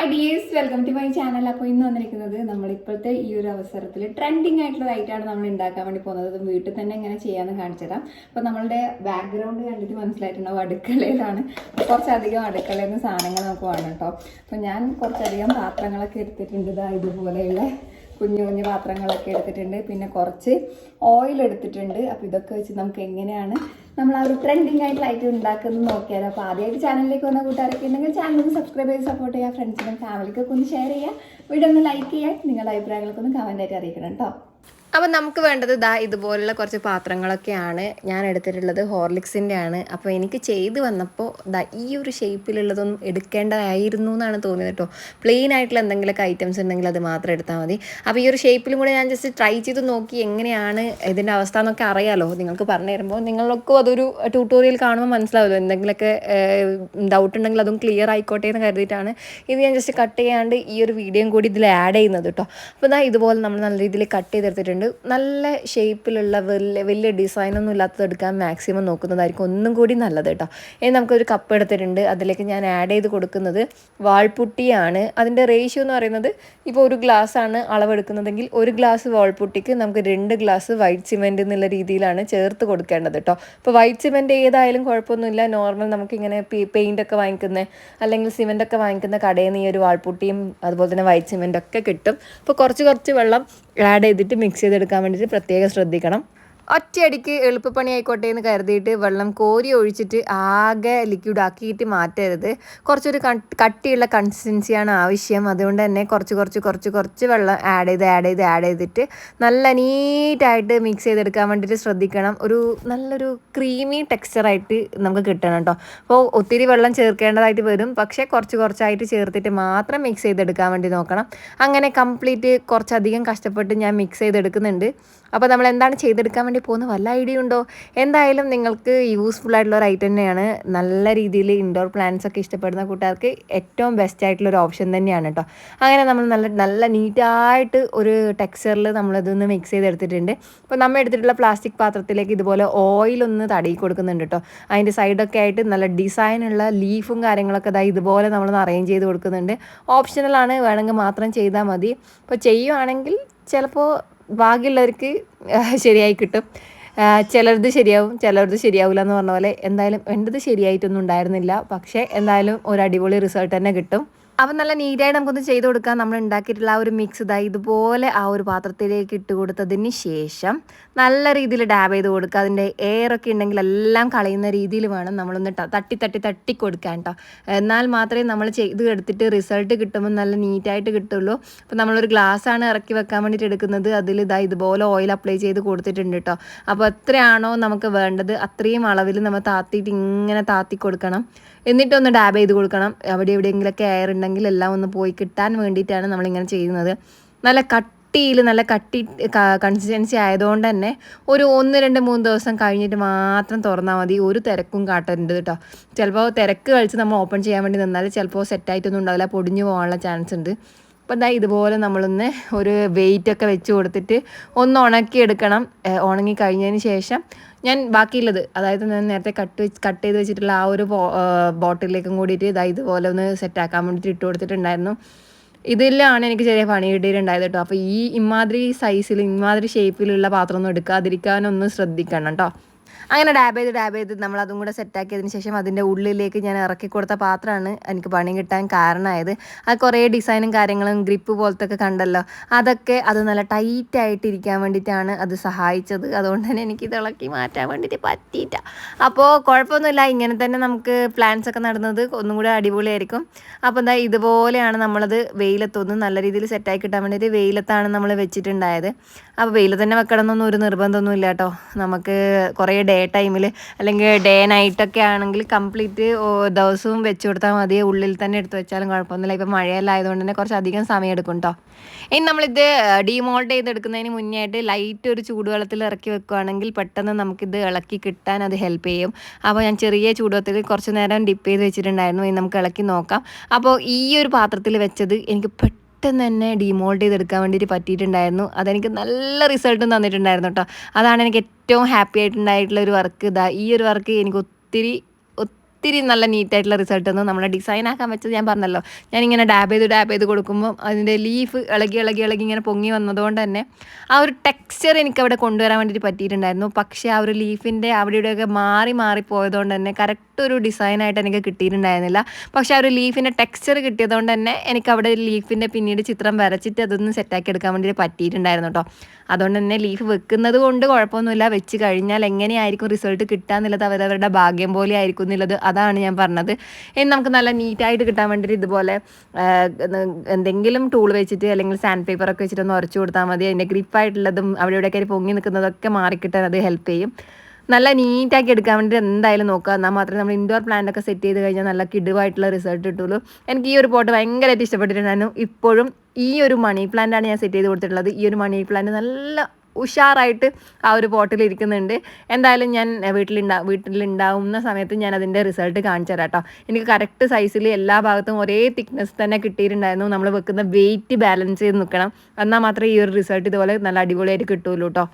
Hi dears welcome to my channel അപ്പോൾ ഇന്ന് വന്നിരിക്കുന്നത് നമ്മളിപ്പോഴത്തെ ഈ ഒരു അവസരത്തിൽ ട്രെൻഡിങ് ആയിട്ടുള്ള ഐറ്റാണ് നമ്മൾ ഉണ്ടാക്കാൻ വേണ്ടി പോകുന്നത്. വീട്ടിൽ തന്നെ എങ്ങനെ ചെയ്യാമെന്ന് കാണിച്ചു തരാം. അപ്പോൾ നമ്മളുടെ ബാക്ക്ഗ്രൗണ്ട് കണ്ടിട്ട് മനസ്സിലായിട്ടുണ്ടോ അടുക്കളയിലാണ്. കുറച്ചധികം അടുക്കളയിൽ നിന്ന് സാധനങ്ങൾ നമുക്ക് വേണം കേട്ടോ. അപ്പോൾ ഞാൻ കുറച്ചധികം പാത്രങ്ങളൊക്കെ എടുത്തിട്ടുണ്ട്. ഇതാ ഇതുപോലെയുള്ള കുഞ്ഞു കുഞ്ഞു പാത്രങ്ങളൊക്കെ എടുത്തിട്ടുണ്ട്. പിന്നെ കുറച്ച് ഓയിൽ എടുത്തിട്ടുണ്ട്. അപ്പോൾ ഇതൊക്കെ വെച്ച് നമുക്ക് എങ്ങനെയാണ് നമ്മൾ ആ ഒരു ട്രെൻഡിങ് ആയിട്ടുള്ള ഐറ്റം ഉണ്ടാക്കുന്നത് നോക്കിയാലും. അപ്പോൾ ആദ്യമായിട്ട് ചാനലിലേക്ക് വന്ന കൂട്ടുകാരൊക്കെ ഉണ്ടെങ്കിൽ ചാനൽ ഒന്ന് സബ്സ്ക്രൈബ് ചെയ്ത് സപ്പോർട്ട് ചെയ്യുക ഫ്രണ്ട്സിനും ഫാമിലിക്കൊക്കെ ഒന്ന് ഷെയർ ചെയ്യുക. വീഡിയോ ഒന്ന് ലൈക്ക് ചെയ്യുക. നിങ്ങളുടെ അഭിപ്രായങ്ങളൊക്കെ ഒന്ന് കമന്റായിട്ട് അറിയിക്കണം കേട്ടോ അപ്പം നമുക്ക് വേണ്ടത് ദാ ഇതുപോലുള്ള കുറച്ച് പാത്രങ്ങളൊക്കെയാണ് ഞാൻ എടുത്തിട്ടുള്ളത് ഹോർലിക്സിന്റെ ആണ് അപ്പോൾ എനിക്ക് ചെയ്ത് വന്നപ്പോൾ ദാ ഈ ഒരു ഷേപ്പിലുള്ളതൊന്നും എടുക്കേണ്ടതായിരുന്നു എന്നാണ് തോന്നിയത് കേട്ടോ പ്ലെയിൻ ആയിട്ടുള്ള എന്തെങ്കിലുമൊക്കെ ഐറ്റംസ് ഉണ്ടെങ്കിൽ അത് മാത്രം എടുത്താൽ മതി. അപ്പോൾ ഈ ഒരു ഷേപ്പിലും കൂടെ ഞാൻ ജസ്റ്റ് ട്രൈ ചെയ്ത് നോക്കി എങ്ങനെയാണ് ഇതിന്റെ അവസ്ഥ എന്നൊക്കെ അറിയാമല്ലോ നിങ്ങൾക്ക് പറഞ്ഞു തരുമ്പോൾ നിങ്ങൾക്കും അതൊരു ട്യൂട്ടോറിയൽ കാണുമ്പോൾ മനസ്സിലാവുമല്ലോ. എന്തെങ്കിലുമൊക്കെ ഡൗട്ട് ഉണ്ടെങ്കിൽ അതും ക്ലിയർ ആയിക്കോട്ടെ എന്ന് കരുതിയിട്ടാണ് ഇത് ഞാൻ ജസ്റ്റ് കട്ട് ചെയ്യാണ്ട് ഈ ഒരു വീഡിയോയും കൂടി ഇതിൽ ആഡ് ചെയ്യുന്നത് കേട്ടോ അപ്പോൾ ദാ ഇതുപോലെ നമ്മൾ നല്ല രീതിയിൽ കട്ട് ചെയ്തെടുത്തിട്ടുണ്ട്. നല്ല ഷേപ്പിലുള്ള വലിയ വലിയ ഡിസൈനൊന്നും ഇല്ലാത്തത് എടുക്കാൻ മാക്സിമം നോക്കുന്നതായിരിക്കും ഒന്നും കൂടി നല്ലത് കേട്ടോ. ഇനി നമുക്കൊരു കപ്പ് എടുത്തിട്ടുണ്ട്. അതിലേക്ക് ഞാൻ ആഡ് ചെയ്ത് കൊടുക്കുന്നത് വാൾപുട്ടിയാണ്. അതിന്റെ റേഷ്യോ എന്ന് പറയുന്നത് ഇപ്പോൾ ഒരു ഗ്ലാസ് ആണ് അളവെടുക്കുന്നതെങ്കിൽ ഒരു ഗ്ലാസ് വാൾപുട്ടിക്ക് നമുക്ക് രണ്ട് ഗ്ലാസ് വൈറ്റ് സിമെന്റ് എന്നുള്ള രീതിയിലാണ് ചേർത്ത് കൊടുക്കേണ്ടത് കേട്ടോ. അപ്പോൾ വൈറ്റ് സിമെന്റ് ഏതായാലും കുഴപ്പമൊന്നുമില്ല. നോർമൽ നമുക്കിങ്ങനെ പെയിന്റ് ഒക്കെ വാങ്ങിക്കുന്ന അല്ലെങ്കിൽ സിമെന്റ് ഒക്കെ വാങ്ങിക്കുന്ന കടയിൽ നിന്ന് ഈ ഒരു വാൾപുട്ടിയും അതുപോലെ തന്നെ വൈറ്റ് സിമെന്റ് ഒക്കെ കിട്ടും. അപ്പോൾ കുറച്ച് കുറച്ച് വെള്ളം ആഡ് ചെയ്തിട്ട് മിക്സ് ചെയ്തെടുക്കാൻ വേണ്ടിയിട്ട് പ്രത്യേകം ശ്രദ്ധിക്കണം. ഒറ്റയടിക്ക് എളുപ്പപ്പണി ആയിക്കോട്ടെ എന്ന് കരുതിയിട്ട് വെള്ളം കോരി ഒഴിച്ചിട്ട് ആകെ ലിക്വിഡ് ആക്കിയിട്ട് മാറ്റരുത്. കുറച്ചൊരു കട്ടിയുള്ള കൺസിസ്റ്റൻസിയാണ് ആവശ്യം. അതുകൊണ്ട് തന്നെ കുറച്ച് കുറച്ച് കുറച്ച് കുറച്ച് വെള്ളം ആഡ് ചെയ്ത് ആഡ് ചെയ്ത് ആഡ് ചെയ്തിട്ട് നല്ല നീറ്റായിട്ട് മിക്സ് ചെയ്തെടുക്കാൻ വേണ്ടിയിട്ട് ശ്രദ്ധിക്കണം. ഒരു നല്ലൊരു ക്രീമി ടെക്സ്ചറായിട്ട് നമുക്ക് കിട്ടണം കേട്ടോ. അപ്പോൾ ഒത്തിരി വെള്ളം ചേർക്കേണ്ടതായിട്ട് വരും. പക്ഷേ കുറച്ച് കുറച്ചായിട്ട് ചേർത്തിട്ട് മാത്രം മിക്സ് ചെയ്തെടുക്കാൻ വേണ്ടി നോക്കണം. അങ്ങനെ കംപ്ലീറ്റ് കുറച്ചധികം കഷ്ടപ്പെട്ട് ഞാൻ മിക്സ് ചെയ്തെടുക്കുന്നുണ്ട്. അപ്പോൾ നമ്മൾ എന്താണ് ചെയ്തെടുക്കാൻ വേണ്ടി പോകുന്നത് വല്ല ഐഡിയ ഉണ്ടോ? എന്തായാലും നിങ്ങൾക്ക് യൂസ്ഫുൾ ആയിട്ടുള്ള ഒരു ഐറ്റം തന്നെയാണ്. നല്ല രീതിയിൽ ഇൻഡോർ പ്ലാന്റ്സ് ഒക്കെ ഇഷ്ടപ്പെടുന്ന കൂട്ടുകാർക്ക് ഏറ്റവും ബെസ്റ്റ് ആയിട്ടുള്ള ഒരു ഓപ്ഷൻ തന്നെയാണ് കേട്ടോ അങ്ങനെ നമ്മൾ നല്ല നല്ല നീറ്റായിട്ട് ഒരു ടെക്സ്ചറിൽ നമ്മളിതൊന്ന് മിക്സ് ചെയ്തെടുത്തിട്ടുണ്ട്. അപ്പോൾ നമ്മൾ എടുത്തിട്ടുള്ള പ്ലാസ്റ്റിക് പാത്രത്തിലേക്ക് ഇതുപോലെ ഓയിലൊന്ന് തടയി കൊടുക്കുന്നുണ്ട് കേട്ടോ അതിന്റെ സൈഡൊക്കെ ആയിട്ട് നല്ല ഡിസൈനുള്ള ലീഫും കാര്യങ്ങളൊക്കെ ഇതാ ഇതുപോലെ നമ്മളൊന്ന് അറേഞ്ച് ചെയ്ത് കൊടുക്കുന്നുണ്ട്. ഓപ്ഷണലാണ് വേണമെങ്കിൽ മാത്രം ചെയ്താൽ മതി. അപ്പോൾ ചെയ്യുവാണെങ്കിൽ ചിലപ്പോൾ ഭാഗ്യമുള്ളവർക്ക് ശരിയായി കിട്ടും. ചിലരത് ശരിയാവും ചിലരത് ശരിയാവില്ല എന്ന് പറഞ്ഞ പോലെ എന്തായാലും എന്റെത് ശരിയായിട്ടൊന്നും ഉണ്ടായിരുന്നില്ല. പക്ഷേ എന്തായാലും ഒരു അടിപൊളി റിസൾട്ട് തന്നെ കിട്ടും. അപ്പം നല്ല നീറ്റായിട്ട് നമുക്കൊന്ന് ചെയ്ത് കൊടുക്കാം. നമ്മൾ ഉണ്ടാക്കിയിട്ടുള്ള ആ ഒരു മിക്സ് ഇതാ ഇതുപോലെ ആ ഒരു പാത്രത്തിലേക്ക് ഇട്ട് കൊടുത്തതിന് ശേഷം നല്ല രീതിയിൽ ഡാബ് ചെയ്ത് കൊടുക്കുക. അതിന്റെ എയറൊക്കെ ഉണ്ടെങ്കിൽ എല്ലാം കളയുന്ന രീതിയിൽ വേണം നമ്മളൊന്ന് തട്ടി തട്ടി തട്ടി കൊടുക്കാൻ കേട്ടോ എന്നാൽ മാത്രമേ നമ്മൾ ചെയ്ത് എടുത്തിട്ട് റിസൾട്ട് കിട്ടുമ്പോൾ നല്ല നീറ്റായിട്ട് കിട്ടുള്ളൂ. അപ്പോൾ നമ്മളൊരു ഗ്ലാസ്സാണ് ഇറക്കി വെക്കാൻ വേണ്ടിയിട്ട് എടുക്കുന്നത്. അതിൽ ഇതാ ഇതുപോലെ ഓയിൽ അപ്ലൈ ചെയ്ത് കൊടുത്തിട്ടുണ്ട് കേട്ടോ അപ്പോൾ എത്രയാണോ നമുക്ക് വേണ്ടത് അത്രയും അളവിൽ നമ്മൾ താത്തിയിട്ട് ഇങ്ങനെ താത്തി കൊടുക്കണം. എന്നിട്ടൊന്ന് ഡാബ് ചെയ്ത് കൊടുക്കണം. അവിടെ എവിടെയെങ്കിലൊക്കെ എയർ ഉണ്ടെങ്കിൽ എല്ലാം ഒന്ന് പോയി കിട്ടാൻ വേണ്ടിയിട്ടാണ് നമ്മളിങ്ങനെ ചെയ്യുന്നത്. നല്ല കട്ടിയിൽ നല്ല കട്ടി കൺസിസ്റ്റൻസി ആയതുകൊണ്ട് തന്നെ ഒരു ഒന്ന് രണ്ട് മൂന്ന് ദിവസം കഴിഞ്ഞിട്ട് മാത്രം തുറന്നാൽ മതി. ഒരു തിരക്കും കാട്ടരുത് കേട്ടോ. ചിലപ്പോൾ തിരക്ക് കഴിച്ച് നമ്മൾ ഓപ്പൺ ചെയ്യാൻ വേണ്ടി നിന്നാൽ ചിലപ്പോൾ സെറ്റായിട്ടൊന്നും ഉണ്ടാവില്ല. പൊടിഞ്ഞു പോകാനുള്ള ചാൻസ് ഉണ്ട്. അപ്പോൾ എന്താ ഇതുപോലെ നമ്മളൊന്ന് ഒരു വെയിറ്റ് ഒക്കെ വെച്ച് കൊടുത്തിട്ട് ഒന്ന് ഉണക്കി എടുക്കണം ഉണങ്ങി കഴിഞ്ഞതിന് ശേഷം ഞാൻ ബാക്കിയുള്ളത് അതായത് ഞാൻ നേരത്തെ കട്ട് വെച്ച് കട്ട് ചെയ്ത് വെച്ചിട്ടുള്ള ആ ഒരു ബോട്ടിലേക്കും കൂടിയിട്ട് ഇതാ ഇതുപോലെ ഒന്ന് സെറ്റാക്കാൻ വേണ്ടിയിട്ട് ഇട്ട് കൊടുത്തിട്ടുണ്ടായിരുന്നു. ഇതിലാണ് എനിക്ക് ചെറിയ പണി കിട്ടിയിട്ടുണ്ടായത് കേട്ടോ. അപ്പോൾ ഈ ഇമാതിരി സൈസിൽ ഇമാതിരി ഷേപ്പിലുള്ള പാത്രമൊന്നും എടുക്കാതിരിക്കാനൊന്ന് ശ്രദ്ധിക്കണം കേട്ടോ. അങ്ങനെ ഡാബ് ചെയ്ത് ഡാബ് ചെയ്ത് നമ്മൾ അതും കൂടെ സെറ്റാക്കിയതിന് ശേഷം അതിന്റെ ഉള്ളിലേക്ക് ഞാൻ ഇറക്കി കൊടുത്ത പാത്രമാണ് എനിക്ക് പണി കിട്ടാൻ കാരണമായത്. അത് കുറേ ഡിസൈനും കാര്യങ്ങളും ഗ്രിപ്പ് പോലത്തെ ഒക്കെ കണ്ടല്ലോ. അതൊക്കെ അത് നല്ല ടൈറ്റ് ആയിട്ട് ഇരിക്കാൻ വേണ്ടിയിട്ടാണ് അത് സഹായിച്ചത്. അതുകൊണ്ട് തന്നെ എനിക്ക് ഇത് ഇളക്കി മാറ്റാൻ വേണ്ടിയിട്ട് പറ്റിയിട്ട അപ്പോൾ കുഴപ്പമൊന്നുമില്ല. ഇങ്ങനെ തന്നെ നമുക്ക് പ്ലാൻസ് ഒക്കെ നടുന്നത് ഒന്നും കൂടെ അടിപൊളിയായിരിക്കും. അപ്പോൾ എന്താ ഇതുപോലെയാണ് നമ്മളത് വെയിലത്തൊന്ന് നല്ല രീതിയിൽ സെറ്റാക്കി കിട്ടാൻ വേണ്ടിയിട്ട് വെയിലത്താണ് നമ്മൾ വെച്ചിട്ടുണ്ടായത്. അപ്പോൾ വെയിലത്ത് തന്നെ വെക്കണമെന്നൊന്നും ഒരു നിർബന്ധമൊന്നുമില്ല കേട്ടോ. നമുക്ക് കുറേ ഡേ ടൈമിൽ അല്ലെങ്കിൽ ഡേ നൈറ്റൊക്കെ ആണെങ്കിൽ കംപ്ലീറ്റ് ദിവസവും വെച്ച് കൊടുത്താൽ മതി. ഉള്ളിൽ തന്നെ എടുത്ത് വെച്ചാലും കുഴപ്പമൊന്നുമില്ല. ഇപ്പം മഴയെല്ലാം ആയതുകൊണ്ട് തന്നെ കുറച്ച് അധികം സമയം എടുക്കും കേട്ടോ ഇനി നമ്മളിത് ഡീമോൾഡ് ചെയ്തെടുക്കുന്നതിന് മുന്നേ ആയിട്ട് ലൈറ്റ് ഒരു ചൂടുവെള്ളത്തിൽ ഇറക്കി വെക്കുകയാണെങ്കിൽ പെട്ടെന്ന് നമുക്കിത് ഇളക്കി കിട്ടാൻ അത് ഹെൽപ്പ് ചെയ്യും. അപ്പോൾ ഞാൻ ചെറിയ ചൂടുവെള്ളത്തിൽ കുറച്ച് നേരം ഡിപ്പ് ചെയ്ത് വെച്ചിട്ടുണ്ടായിരുന്നു. ഇനി നമുക്ക് ഇളക്കി നോക്കാം. അപ്പോൾ ഈ ഒരു പാത്രത്തിൽ വെച്ചത് എനിക്ക് പെട്ടെന്ന് പെട്ടെന്ന് തന്നെ ഡിമോൾഡ് ചെയ്തെടുക്കാൻ വേണ്ടിയിട്ട് പറ്റിയിട്ടുണ്ടായിരുന്നു. അതെനിക്ക് നല്ല റിസൾട്ടും തന്നിട്ടുണ്ടായിരുന്നു കേട്ടോ അതാണ് എനിക്ക് ഏറ്റവും ഹാപ്പി ആയിട്ടുണ്ടായിട്ടുള്ള ഒരു വർക്ക് ഇതാ ഈ ഒരു വർക്ക് എനിക്ക് ഒത്തിരി ഒത്തിരി നല്ല നീറ്റായിട്ടുള്ള റിസൾട്ട് തന്നു. നമ്മളെ ഡിസൈൻ ആക്കാൻ വെച്ചത് ഞാൻ പറഞ്ഞല്ലോ. ഞാൻ ഇങ്ങനെ ഡാബ് ചെയ്ത് ഡാബ് ചെയ്ത് കൊടുക്കുമ്പോൾ അതിന്റെ ലീഫ് ഇളകി ഇളകി ഇളകി ഇങ്ങനെ പൊങ്ങി വന്നതുകൊണ്ട് തന്നെ ആ ഒരു ടെക്സ്ചർ എനിക്ക് അവിടെ കൊണ്ടുവരാൻ വേണ്ടിയിട്ട് പറ്റിയിട്ടുണ്ടായിരുന്നു. പക്ഷേ ആ ഒരു ലീഫിന്റെ അവിടെ ഇവിടെയൊക്കെ മാറി മാറി പോയതുകൊണ്ട് തന്നെ കറക്റ്റ് ഒരു ഡിസൈൻ ആയിട്ട് എനിക്ക് കിട്ടിയിട്ടുണ്ടായിരുന്നില്ല. പക്ഷേ ആ ഒരു ലീഫിന്റെ ടെക്സ്ചർ കിട്ടിയതുകൊണ്ട് തന്നെ എനിക്ക് അവിടെ ലീഫിന്റെ പിന്നീട് ചിത്രം വരച്ചിട്ട് അതൊന്ന് സെറ്റാക്കി എടുക്കാൻ വേണ്ടിയിട്ട് പറ്റിയിട്ടുണ്ടായിരുന്നു കേട്ടോ. അതുകൊണ്ട് തന്നെ ലീഫ് വെക്കുന്നത് കൊണ്ട് കുഴപ്പമൊന്നുമില്ല. വെച്ച് കഴിഞ്ഞാൽ എങ്ങനെയായിരിക്കും റിസൾട്ട് കിട്ടുക എന്നുള്ളത് അവരവരുടെ ഭാഗ്യം പോലെ ആയിരിക്കും എന്നുള്ളത് അതാണ് ഞാൻ പറഞ്ഞത്. ഇനി നമുക്ക് നല്ല നീറ്റായിട്ട് കിട്ടാൻ വേണ്ടിയിട്ട് ഇതുപോലെ എന്തെങ്കിലും ടൂൾ വെച്ചിട്ട് അല്ലെങ്കിൽ സാൻഡ് പേപ്പറൊക്കെ വെച്ചിട്ട് ഒന്ന് ഉരച്ചു കൊടുത്താൽ മതി. അതിന്റെ ഗ്രിപ്പായിട്ടുള്ളതും അവിടെ ഇവിടെയൊക്കെ പൊങ്ങി നിൽക്കുന്നതൊക്കെ മാറിക്കിട്ടാൻ അത് ഹെൽപ്പ് ചെയ്യും. നല്ല നീറ്റാക്കി എടുക്കാൻ വേണ്ടി എന്തായാലും നോക്കുക. എന്നാൽ മാത്രമേ നമ്മൾ ഇൻഡോർ പ്ലാന്റ് ഒക്കെ സെറ്റ് ചെയ്ത് കഴിഞ്ഞാൽ നല്ല കിടുവായിട്ടുള്ള റിസൾട്ട് കിട്ടുള്ളൂ. എനിക്ക് ഈ ഒരു പോട്ട് ഭയങ്കരമായിട്ട് ഇഷ്ടപ്പെട്ടിട്ടുണ്ടായിരുന്നു. ഇപ്പോഴും ഈ ഒരു മണി പ്ലാന്റ് ആണ് ഞാൻ സെറ്റ് ചെയ്ത് കൊടുത്തിട്ടുള്ളത്. ഈ ഒരു മണി പ്ലാന്റ് നല്ല ഉഷാറായിട്ട് ആ ഒരു പോട്ടിൽ ഇരിക്കുന്നുണ്ട്. എന്തായാലും ഞാൻ വീട്ടിലുണ്ടാ വീട്ടിലുണ്ടാവുന്ന സമയത്ത് ഞാൻ അതിന്റെ റിസൾട്ട് കാണിച്ചു തരാം കേട്ടോ. എനിക്ക് കറക്റ്റ് സൈസിൽ എല്ലാ ഭാഗത്തും ഒരേ തിക്നെസ് തന്നെ കിട്ടിയിട്ടുണ്ടായിരുന്നു. നമ്മൾ വെക്കുന്ന വെയിറ്റ് ബാലൻസ് ചെയ്ത് നിൽക്കണം. എന്നാൽ മാത്രമേ ഈ ഒരു റിസൾട്ട് ഇതുപോലെ നല്ല അടിപൊളിയായിട്ട് കിട്ടുള്ളൂ കേട്ടോ.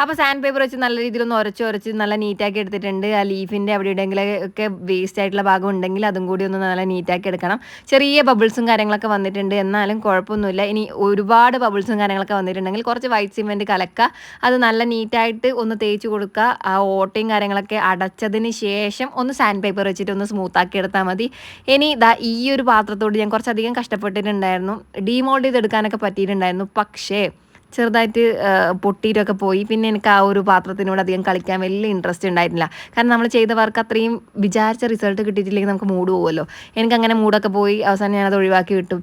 അപ്പോൾ സാൻഡ് പേപ്പർ വെച്ച് നല്ല രീതിയിൽ ഒന്ന് ഉരച്ച് ഉരച്ച് നല്ല നീറ്റാക്കി എടുത്തിട്ടുണ്ട്. ആ ലീഫിന്റെ അവിടെ എവിടെയെങ്കിലും ഒക്കെ വേസ്റ്റ് ആയിട്ടുള്ള ഭാഗം ഉണ്ടെങ്കിൽ അതും കൂടി ഒന്ന് നല്ല നീറ്റാക്കി എടുക്കണം. ചെറിയ ബബിൾസും കാര്യങ്ങളൊക്കെ വന്നിട്ടുണ്ട്. എന്നാലും കുഴപ്പമൊന്നുമില്ല. ഇനി ഒരുപാട് ബബിൾസും കാര്യങ്ങളൊക്കെ വന്നിട്ടുണ്ടെങ്കിൽ കുറച്ച് വൈറ്റ് സിമെന്റ് കലക്കുക. അത് നല്ല നീറ്റായിട്ട് ഒന്ന് തേച്ച് കൊടുക്കുക. ആ ഓട്ടയും കാര്യങ്ങളൊക്കെ അടച്ചതിന് ശേഷം ഒന്ന് സാൻഡ് പേപ്പർ വെച്ചിട്ട് ഒന്ന് സ്മൂത്ത് ആക്കി എടുത്താൽ മതി. ഇനി ഇതാ ഈ ഒരു പാത്രത്തോട് ഞാൻ കുറച്ചധികം കഷ്ടപ്പെട്ടിട്ടുണ്ടായിരുന്നു. ഡീമോൾഡ് ചെയ്തെടുക്കാനൊക്കെ പറ്റിയിട്ടുണ്ടായിരുന്നു. പക്ഷേ ചെറുതായിട്ട് പൊട്ടിയിട്ടൊക്കെ പോയി. പിന്നെ എനിക്ക് ആ ഒരു പാത്രത്തിനോട് അധികം കളിക്കാൻ വലിയ ഇൻട്രസ്റ്റ് ഉണ്ടായിരുന്നില്ല കാരണം നമ്മൾ ചെയ്ത വർക്ക് അത്രയും വിചാരിച്ച റിസൾട്ട് കിട്ടിയിട്ടില്ലെങ്കിൽ നമുക്ക് മൂഡ് പോകുമല്ലോ എനിക്ക് അങ്ങനെ മൂടൊക്കെ പോയി അവസാനം ഞാനത് ഒഴിവാക്കി കിട്ടും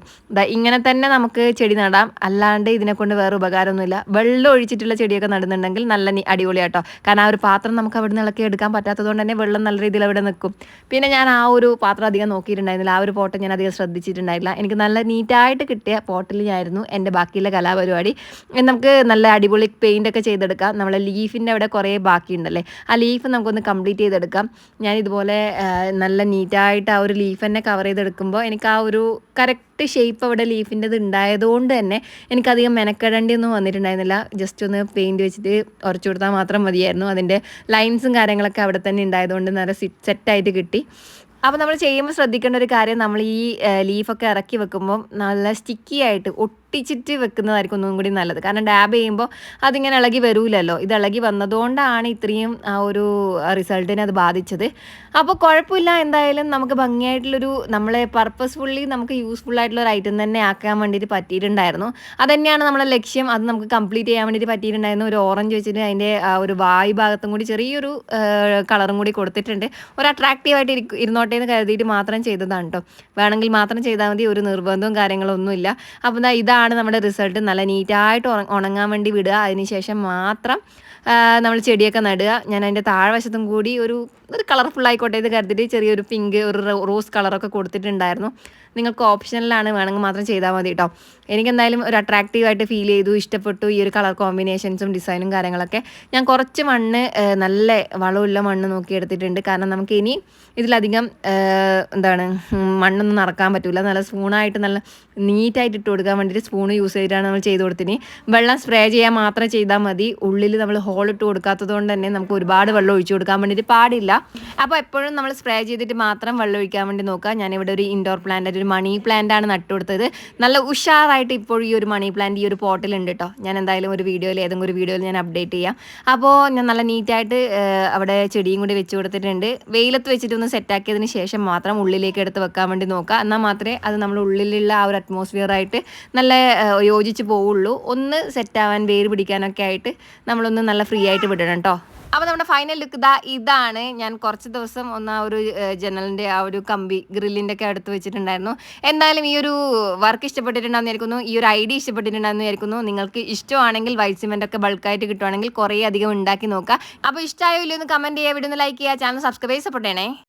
ഇങ്ങനെ തന്നെ നമുക്ക് ചെടി നടാം. അല്ലാണ്ട് ഇതിനെ കൊണ്ട് വേറെ ഉപകാരമൊന്നുമില്ല. വെള്ളം ഒഴിച്ചിട്ടുള്ള ചെടിയൊക്കെ നടുന്നുണ്ടെങ്കിൽ നല്ല അടിപൊളിയാട്ടോ. കാരണം ആ ഒരു പാത്രം നമുക്ക് അവിടെ നിന്ന് ഇളക്കി എടുക്കാൻ പറ്റാത്തതുകൊണ്ട് തന്നെ വെള്ളം നല്ല രീതിയിൽ അവിടെ നിൽക്കും. പിന്നെ ഞാൻ ആ ഒരു പാത്രം അധികം നോക്കിയിട്ടുണ്ടായിരുന്നില്ല. ആ ഒരു പോട്ട് ഞാൻ അധികം ശ്രദ്ധിച്ചിട്ടുണ്ടായില്ല എനിക്ക് നല്ല നീറ്റായിട്ട് കിട്ടിയ പോട്ടിലായിരുന്നു എന്റെ ബാക്കിയുള്ള കലാപരിപാടി. നമുക്ക് നല്ല അടിപൊളി പെയിന്റ് ഒക്കെ ചെയ്തെടുക്കാം. നമ്മളെ ലീഫിന്റെ അവിടെ കുറേ ബാക്കിയുണ്ടല്ലേ? ആ ലീഫ് നമുക്കൊന്ന് കംപ്ലീറ്റ് ചെയ്തെടുക്കാം. ഞാൻ ഇതുപോലെ നല്ല നീറ്റായിട്ട് ആ ഒരു ലീഫ് തന്നെ കവർ ചെയ്തെടുക്കുമ്പോൾ എനിക്ക് ആ ഒരു കറക്റ്റ് ഷേപ്പ് അവിടെ ലീഫിന്റെത് ഉണ്ടായതുകൊണ്ട് തന്നെ എനിക്കധികം മെനക്കെടേണ്ടി ഒന്നും വന്നിട്ടുണ്ടായിരുന്നില്ല. ജസ്റ്റ് ഒന്ന് പെയിന്റ് വെച്ചിട്ട് ഉറച്ചു കൊടുത്താൽ മാത്രം മതിയായിരുന്നു. അതിന്റെ ലൈൻസും കാര്യങ്ങളൊക്കെ അവിടെ തന്നെ ഉണ്ടായതുകൊണ്ട് നല്ല സെറ്റായിട്ട് കിട്ടി. അപ്പോൾ നമ്മൾ ചെയ്യുമ്പോൾ ശ്രദ്ധിക്കേണ്ട ഒരു കാര്യം നമ്മൾ ഈ ലീഫൊക്കെ ഇറക്കി വെക്കുമ്പോൾ നല്ല സ്റ്റിക്കി ആയിട്ട് ഒട്ടിച്ചിട്ട് വെക്കുന്നതായിരിക്കും ഒന്നും കൂടി നല്ലത്. കാരണം ഡാബ് ചെയ്യുമ്പോൾ അതിങ്ങനെ ഇളകി വരൂലല്ലോ. ഇത് ഇളകി വന്നതുകൊണ്ടാണ് ഇത്രയും ആ ഒരു റിസൾട്ടിനെ അത് ബാധിച്ചത്. അപ്പോൾ കുഴപ്പമില്ല. എന്തായാലും നമുക്ക് ഭംഗിയായിട്ടുള്ളൊരു നമ്മളെ പർപ്പസ്ഫുള്ളി നമുക്ക് യൂസ്ഫുൾ ആയിട്ടുള്ള ഒരു ഐറ്റം തന്നെ ആക്കാൻ വേണ്ടിയിട്ട് പറ്റിയിട്ടുണ്ടായിരുന്നു. തന്നെയാണ് നമ്മളെ ലക്ഷ്യം. അത് നമുക്ക് കംപ്ലീറ്റ് ചെയ്യാൻ വേണ്ടിയിട്ട് പറ്റിയിട്ടുണ്ടായിരുന്നു. ഒരു ഓറഞ്ച് വെച്ചിട്ട് അതിന്റെ ആ ഒരു വായു ഭാഗത്തും കൂടി ചെറിയൊരു കളറും കൂടി കൊടുത്തിട്ടുണ്ട്. ഒരു അട്രാക്റ്റീവായിട്ട് ഇരിക്കും ഇരുന്നോട്ടെ എന്ന് കരുതിയിട്ട് മാത്രം ചെയ്തതാണ് കേട്ടോ വേണമെങ്കിൽ മാത്രം ചെയ്താൽ മതി ഒരു നിർബന്ധവും കാര്യങ്ങളൊന്നുമില്ല. അപ്പോൾ എന്നാൽ ഇതാണ് നമ്മുടെ റിസൾട്ട് നല്ല നീറ്റായിട്ട് ഉണങ്ങാൻ വേണ്ടി വിടുക. അതിനുശേഷം മാത്രം നമ്മൾ ചെടിയൊക്കെ നടുക. ഞാൻ അതിന്റെ താഴ്വശത്തും കൂടി ഒരു ഒരു കളർഫുൾ ആയിക്കോട്ടെ ഇത് കരുതിയിട്ട് ചെറിയൊരു പിങ്ക് ഒരു റോസ് കളറൊക്കെ കൊടുത്തിട്ടുണ്ടായിരുന്നു. നിങ്ങൾക്ക് ഓപ്ഷനിലാണ് വേണമെങ്കിൽ മാത്രം ചെയ്താൽ മതി കേട്ടോ എനിക്ക് എന്തായാലും ഒരു അട്രാക്റ്റീവ് ആയിട്ട് ഫീൽ ചെയ്തു ഇഷ്ടപ്പെട്ടു ഈ ഒരു കളർ കോമ്പിനേഷൻസും ഡിസൈനും കാര്യങ്ങളൊക്കെ. ഞാൻ കുറച്ച് മണ്ണ് നല്ല വളമുള്ള മണ്ണ് നോക്കി എടുത്തിട്ടുണ്ട്. കാരണം നമുക്ക് ഇനി ഇതിലധികം എന്താണ് മണ്ണൊന്നും നടക്കാൻ പറ്റില്ല നല്ല സ്പൂണായിട്ട് നല്ല നീറ്റായിട്ട് ഇട്ട് കൊടുക്കാൻ വേണ്ടിയിട്ട് സ്പൂൺ യൂസ് ചെയ്തിട്ടാണ് നമ്മൾ ചെയ്ത് കൊടുത്തിന്. വെള്ളം സ്പ്രേ ചെയ്യാൻ മാത്രം ചെയ്താൽ മതി. ഉള്ളിൽ നമ്മൾ ഹോൾ ഇട്ട് കൊടുക്കാത്തത് കൊണ്ട് തന്നെ നമുക്ക് ഒരുപാട് വെള്ളം ഒഴിച്ചു കൊടുക്കാൻ വേണ്ടിയിട്ട് പാടില്ല. അപ്പോൾ എപ്പോഴും നമ്മൾ സ്പ്രേ ചെയ്തിട്ട് മാത്രം വെള്ളം ഒഴിക്കാൻ വേണ്ടി നോക്കുക. ഞാനിവിടെ ഒരു ഇൻഡോർ പ്ലാന്റ് ഒരു മണി പ്ലാന്റ് ആണ് നട്ടു കൊടുത്തത്. നല്ല ഉഷാറായിട്ട് ഇപ്പോഴും ഈ ഒരു മണി പ്ലാന്റ് ഈ ഒരു പോട്ടിലുണ്ട് കേട്ടോ ഞാൻ എന്തായാലും ഒരു വീഡിയോയിൽ ഏതെങ്കിലും ഒരു വീഡിയോയിൽ ഞാൻ അപ്ഡേറ്റ് ചെയ്യാം. അപ്പോൾ ഞാൻ നല്ല നീറ്റായിട്ട് അവിടെ ചെടിയും കൂടി വെച്ച് കൊടുത്തിട്ടുണ്ട്. വെയിലത്ത് വെച്ചിട്ടൊന്ന് സെറ്റാക്കിയതിന് ശേഷം മാത്രം ഉള്ളിലേക്ക് എടുത്ത് വെക്കാൻ വേണ്ടി നോക്കുക. എന്നാൽ മാത്രമേ അത് നമ്മൾ ഉള്ളിലുള്ള ആ ഒരു അറ്റ്മോസ്ഫിയർ ആയിട്ട് നല്ല യോജിച്ച് പോവുള്ളൂ. ഒന്ന് സെറ്റ് ആവാൻ വേര് പിടിക്കാനൊക്കെ ആയിട്ട് നമ്മളൊന്ന് നല്ല ഫ്രീ ആയിട്ട് വിടണം കേട്ടോ അപ്പോൾ നമ്മുടെ ഫൈനൽ ലുക്ക് ഇതാ ഇതാണ്. ഞാൻ കുറച്ച് ദിവസം ഒന്ന് ആ ഒരു ജനലിന്റെ ആ ഒരു കമ്പി ഗ്രില്ലിന്റെ ഒക്കെ അടുത്ത് വെച്ചിട്ടുണ്ടായിരുന്നു. എന്തായാലും ഈ ഒരു വർക്ക് ഇഷ്ടപ്പെട്ടിട്ടുണ്ടാകുന്ന ഈ ഒരു ഐഡിയ ഇഷ്ടപ്പെട്ടിട്ടുണ്ടാകുന്ന വിചാരിക്കുന്നു. നിങ്ങൾക്ക് ഇഷ്ടമാണെങ്കിൽ വൈറ്റ് സിമെന്റ് ഒക്കെ ബൾക്കായിട്ട് കിട്ടുവാണെങ്കിൽ കുറേ അധികം ഉണ്ടാക്കി നോക്കുക അപ്പോൾ ഇഷ്ടമായോ ഇല്ലയോ എന്ന് കമന്റ് ചെയ്യുക വീഡിയോ ലൈക്ക് ചെയ്യുക ചാനൽ സബ്സ്ക്രൈബ് സപ്പോർട്ട്